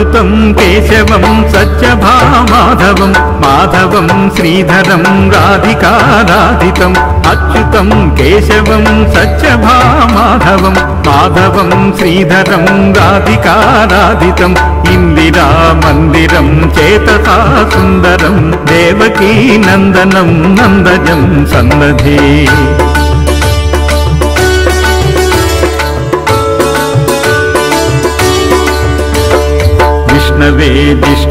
అచ్యుతం కేశవం సత్యభామాధవం మాధవం శ్రీధరం రాధికారాధితం. అచ్యుతం కేశవం సత్యభామాధవం మాధవం శ్రీధరం రాధికారాధితం. ఇందిరా మందిరం చేతసా సుందరం దేవకీ నందనం నందజం సన్నధే.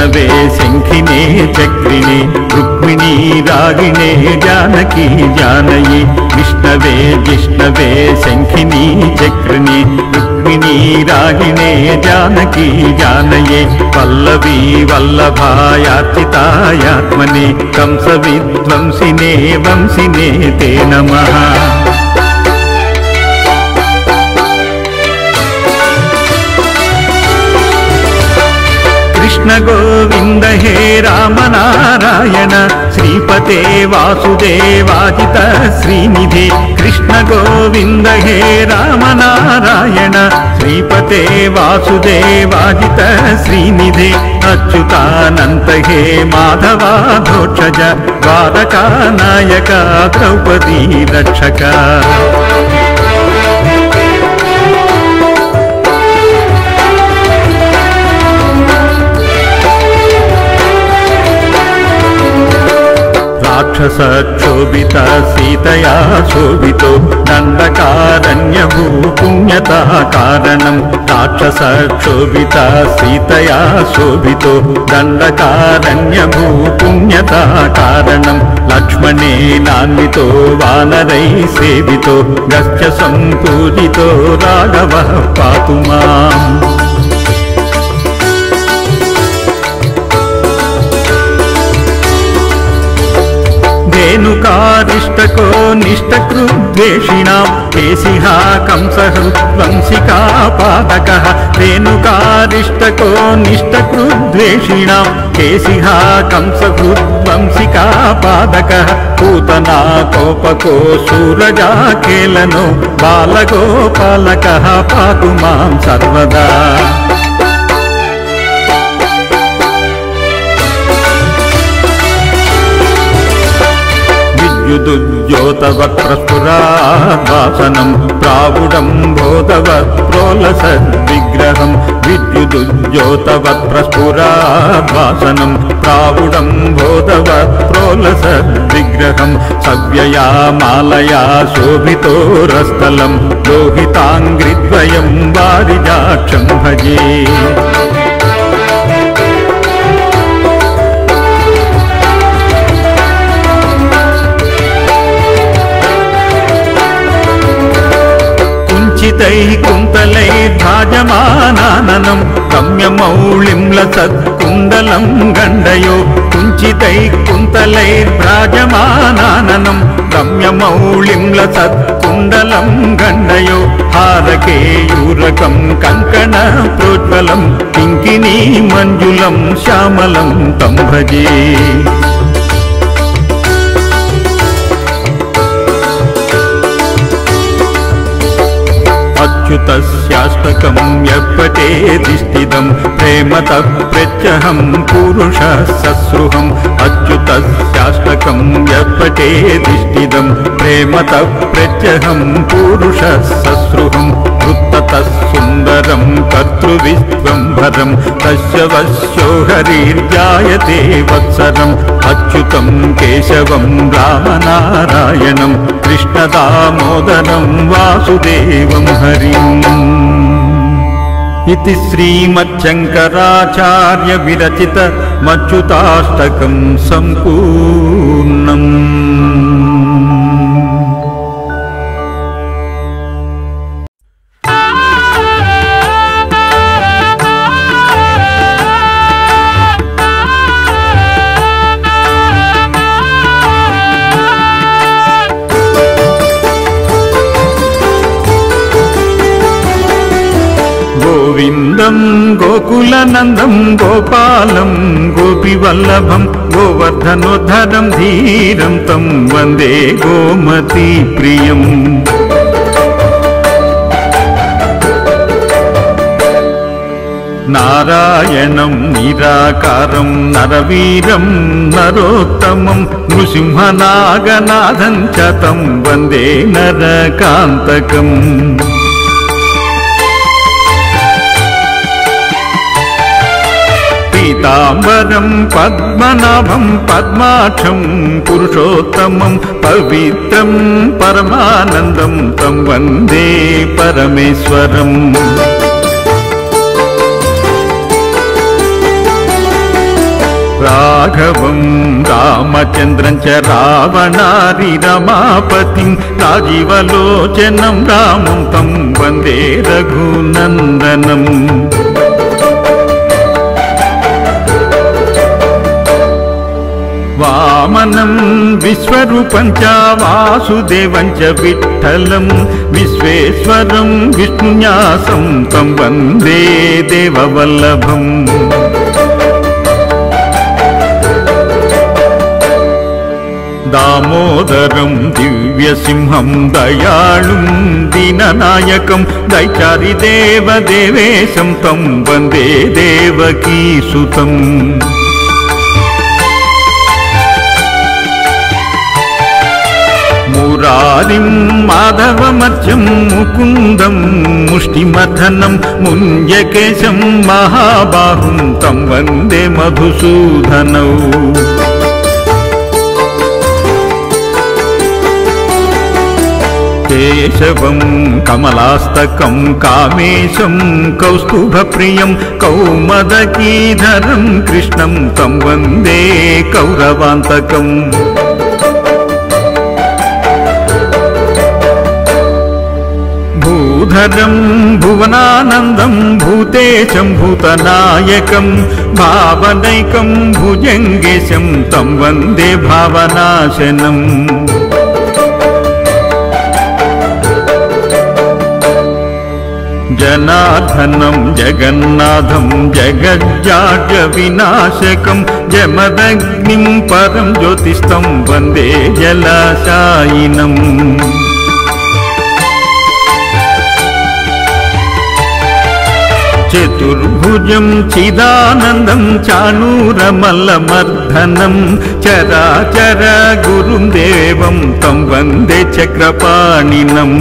शङ्खिने चक्रिणे रुक्मिणी रागिणे जानकी जानये विष्णवे विष्णवे शङ्खिनी चक्रिणे रुक्मिणी रागिणे जानकी जानये पल्लवी वल्लभायाचितायात्मने कंसविद्वंसिने वंसिने ते नमः। కృష్ణ గోవింద హే రామనారాయణ శ్రీపతే వాసుదేవాజిత శ్రీనిధి. కృష్ణ గోవింద హే రామనారాయణ శ్రీపతే వాసుదేవాజిత శ్రీనిధి. అచ్యుతానంత హే మాధవాధోక్షజ ద్వారకా నాయక ద్రౌపదీ రక్షక. రాక్షసక్షోభిత సీతయా శోభితో దండకారణ్యభూ పుణ్యత కారణం. రాక్షసక్షోభిత సీతయా శోభితో దండకారణ్యభూ పుణ్యత కారణం. లక్ష్మణే నాన్వితో వానరై సేవితో గస్య సంపూజితో రాఘవ పాతు మాం. ధేనుకారిష్టకో నిష్టకృద్వేషిణాం కేశిహా కంసహృద్వంశికా పాదక ధేనుకారిష్టకో నిష్టకృద్వేషిణాం కేశిహా కంసహృద్వంశికా పాదక పూతనా కోపకో సూరజా కేలనో బాలగోపాలక పాతు विद्युदुद्योतवप्रस्फुरापासनं प्रावुडं बोधवत् प्रोलसद्विग्रहं विद्युदुद्योतवप्रस्फुरापासनं प्रावुडं बोधवत्प्रोलसद्विग्रहं सव्यया मालया शोभितोरस्थलं लोहिताङ्घ्रिद्वयं वारिजाक्षं भजे। శోభితోరస్థలం లోహితాంగ్రిద్వయం వారిజాక్షం భజే కుంచితై కుంతలై భాజమానాననం రమ్యమౌళిం లసత్కుండలం గండయో కుంచితై కుంతలై భ్రాజమానాననం రమ్యమౌళిం లసత్కుండలం గండయో హారకేయూరకం కంకణ ప్రోజ్వలం కింకినీ మంజులం శ్యామలం తం భజే अच्युतस्याश्वकं व्यटे तिष्ठितं प्रेमतः प्रत्यहं पुरुषः ससृहम् अच्युतस्याश्वकं व्यपटे तिष्ठितं प्रेमतः प्रत्यहं पुरुषः ससृहम् सुन्दरं कर्तृविश्वम्भरं तस्य वश्यो हरिर्जायते वत्सरम् अच्युतं केशवं रामनारायणं कृष्णदामोदरं वासुदेवं हरिम्। इति श्रीमच्छङ्कराचार्यविरचितमच्युताष्टकं सम्पूर्णम्। మచ్యుతాష్టకం గోకులనందం గోపాలం గోపివల్లభం గోవర్ధనోద్ధరం ధీరం తం వందే గోమతి ప్రియం. నారాయణం నిరాకారం నరవీరం నరోత్తమం నృసింహనాగనాథం చ తం వందే నరకాంతకం. పీతాంబరం పద్మనాభం పద్మాక్షం పురుషోత్తమం పవిత్రం పరమానందం తం వందే పరమేశ్వరం. రాఘవం రామచంద్రం చ రావణారి రమాపతిం రాజీవలోచనం రామం తం వందే రఘునందనం. వామనం విశ్వరూపం చ వాసుదేవం చ విఠలం. విశ్వేశ్వరం విష్ణున్యాసం తం వందే దేవవల్లభం. దామోదరం దివ్యసింహం దయాళుం దీననాయకం దైచారి దేవదేవేశం తం వందే దేవకీసుతం. మురారిం మాధవమత్యం ముకుందం ముష్టిమథనం ముంజకేశం మహాబాహుం తం వందే మధుసూదనౌ కేశవం కమలాస్తకం కామేశం కౌస్తుభ ప్రియం కౌమదకీధరం కృష్ణం తం వందే కౌరవాంతకం. भुवनानन्दं भूतेशं भूतनायकं भावनैकं भुजङ्गेशं तं वन्दे भावनाशनम् जनार्दनं जगन्नाथं जगज्जाड्यविनाशकं जमदग्निं परं ज्योतिस्तं वन्दे जलाशायिनम् వందే జలాశాయినం చతుర్భుజం చిదానందం చాణూరమల్లమర్ధనం చరాచర గురుం దేవం తం వందే చక్రపాణినం.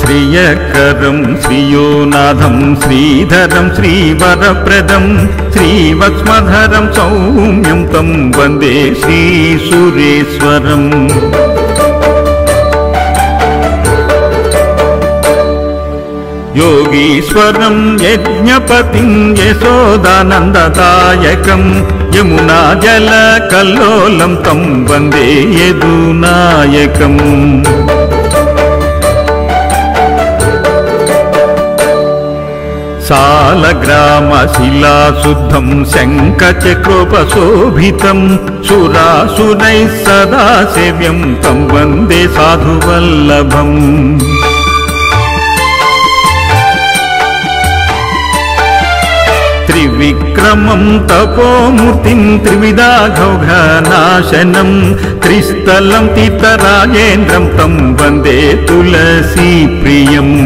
శ్రియకరం శ్రియోనాథం శ్రీధరం శ్రీవరప్రదం శ్రీవత్స్మధరం సౌమ్యం తం వందే శ్రీసురేశ్వరం యోగీశ్వరం యజ్ఞపతిం యశోదానందదాయకం యమునా జల కల్లోలం తం వందే యదునాయకం సాలగ్రామశిలాశుద్ధం శంఖచక్రోపశోభితం సురాసురైः సదా विक्रमं तपोमूर्तिं त्रिविदाघोघनाशनं त्रिस्थलं तितराजेन्द्रं तं वन्दे तुलसीप्रियम्।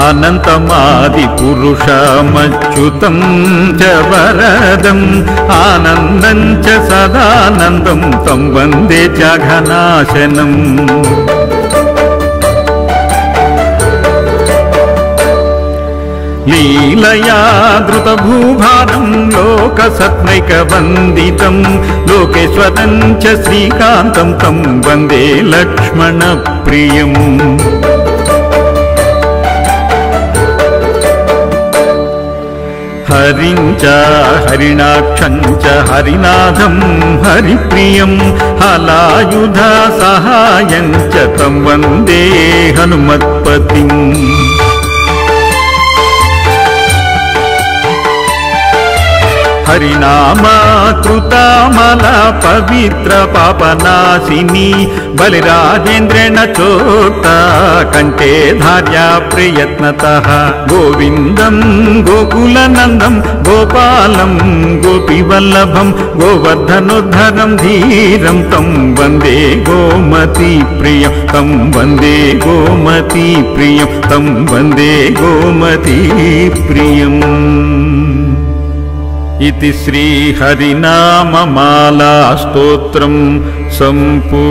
अनन्तमादिपुरुषमच्युतं च वरदम् आनन्दं च सदानन्दं तं वन्दे जघनाशनम्। లోకసత్మైకవందితం లోకేశ్వరం చ శ్రీకాంతం తం వందే లక్ష్మణప్రియం హరిం చ హరిణాక్షం చ హరినాథం హరిప్రియం హలాయుధ సహాయం చ తం వందే హనుమత్పతిం. परिणामाकृतामलपवित्रपापनाशिनी बलिराजेन्द्रेण चोक्ता कण्ठे धार्या प्रयत्नतः। गोविन्दं गोकुलनन्दं गोपालं गोपीवल्लभं गोवर्धनोद्धनं धीरं तं वन्दे गोमती गोमतीप्रियं तं वन्दे गोमती गोमतीप्रियं तं वन्दे गोमती गोमतीप्रियम्। इति श्रीहरिनाममालास्तोत्रम् सम्पूर्णम्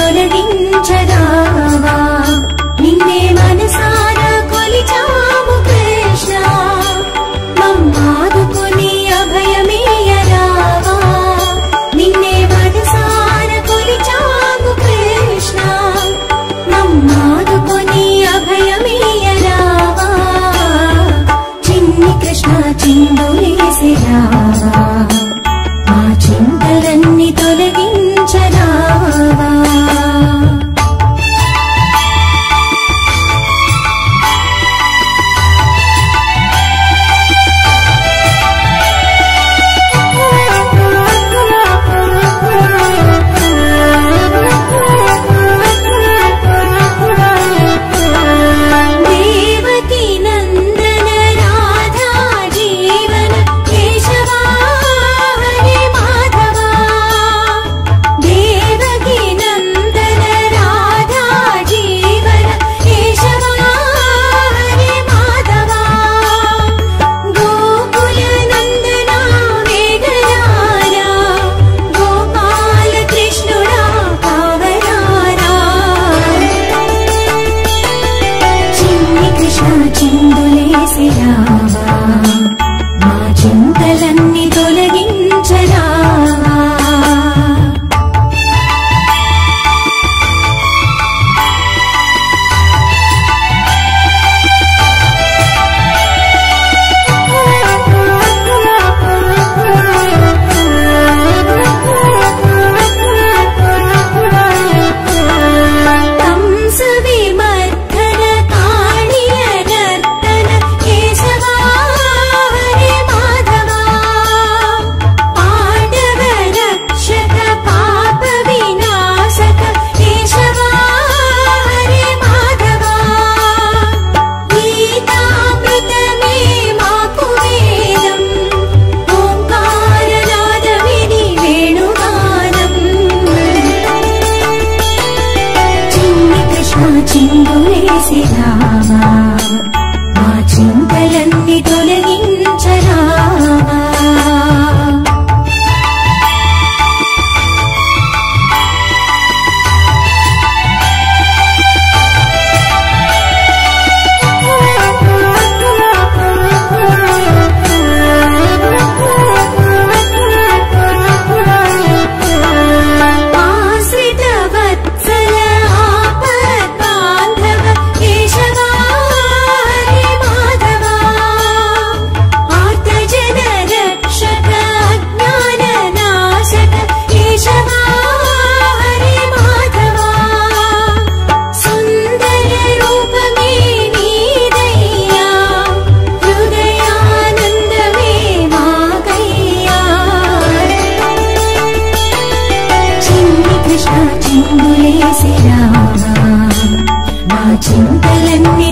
చింతలన్నీ